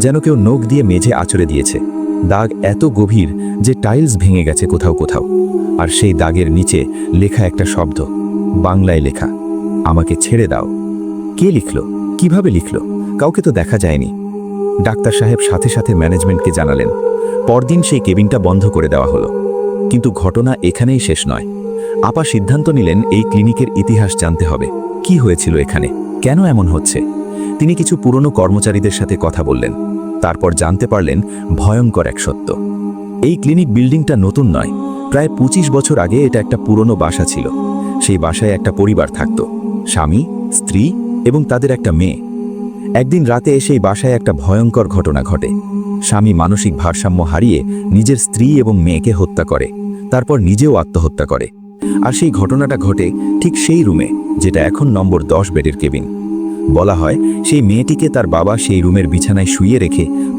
যেন কেউ নখ দিয়ে মেঝে আচড়ে দিয়েছে। দাগ এত গভীর যে টাইলস ভেঙে গেছে কোথাও কোথাও। আর সেই দাগের নিচে লেখা একটা শব্দ, বাংলায় লেখা, আমাকে ছেড়ে দাও। কে লিখল? কীভাবে লিখল? কাউকে তো দেখা যায়নি। ডাক্তার সাহেব সাথে সাথে ম্যানেজমেন্টকে জানালেন, পরদিন সেই কেবিনটা বন্ধ করে দেওয়া হলো। কিন্তু ঘটনা এখানেই শেষ নয়। আপা সিদ্ধান্ত নিলেন এই ক্লিনিকের ইতিহাস জানতে হবে। কি হয়েছিল এখানে? কেন এমন হচ্ছে? তিনি কিছু পুরনো কর্মচারীদের সাথে কথা বললেন। তারপর জানতে পারলেন ভয়ঙ্কর এক সত্য। এই ক্লিনিক বিল্ডিংটা নতুন নয়। প্রায় ২৫ বছর আগে এটা একটা পুরনো বাসা ছিল। সেই বাসায় একটা পরিবার থাকত। স্বামী, স্ত্রী এবং তাদের একটা মেয়ে। একদিন রাতে সেই বাসায় একটা ভয়ঙ্কর ঘটনা ঘটে। স্বামী মানসিক ভারসাম্য হারিয়ে নিজের স্ত্রী এবং মেয়েকে হত্যা করে। তারপর নিজেও আত্মহত্যা করে। আর সেই ঘটনাটা ঘটে ঠিক সেই রুমে, যেটা এখন নম্বর দশ বেডের কেবিন। বলা হয় সেই মেয়েটিকে তার বাবা সেই রুমের বিছানায় শুয়ে রেখে